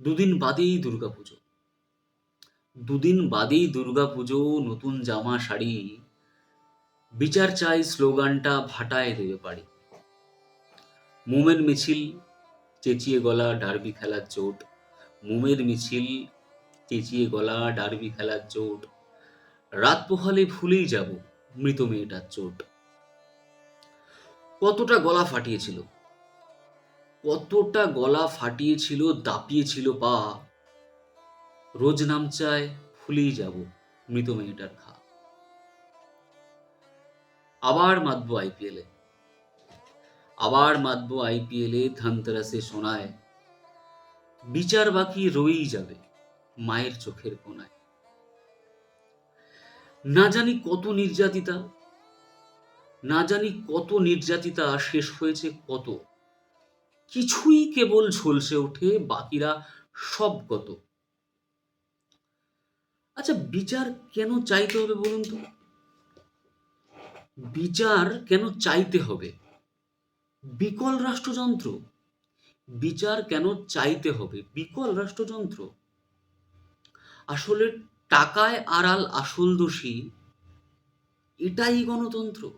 দুদিন বাদেই দুর্গাপুজো। দুদিন বাদেই দুর্গাপুজো, নতুন জামা, শাড়ি। বিচার চাই স্লোগানটা ভাটায় দেবে পারি মোমের মিছিল, চেঁচিয়ে গলা ডার্বি খেলার চোট মোমের মিছিল, চেঁচিয়ে গলা ডার্বি খেলার চোট রাত পোহালে ভুলেই যাব মৃত মেয়েটার চোট। কতটা গলা ফাটিয়েছিল। কতটা গলা ফাটিয়েছিল, দাপিয়েছিল, পা। রোজ নাম চায় ভুলেই যাব মৃত মেয়েটার খা। আবার মাতবো আইপিএলে আবার মাতবো আইপিএলে ধনতেরাসে শোনায় বিচার বাকি রয়েই যাবে মায়ের চোখের কোনায় না জানি কত নির্যাতিতা, না জানি কত নির্যাতিতা শেষ হয়েছে কত। কিছুই কেবল ঝলসে ওঠে, বাকিরা সব গত। আচ্ছা বিচার কেন চাইতে হবে বলুন তো? বিচার কেন চাইতে হবে? বিকল রাষ্ট্রযন্ত্র। বিচার কেন চাইতে হবে? বিকল রাষ্ট্রযন্ত্র। আসলে টাকায় আড়াল আসল দোষী এটাই গণতন্ত্র।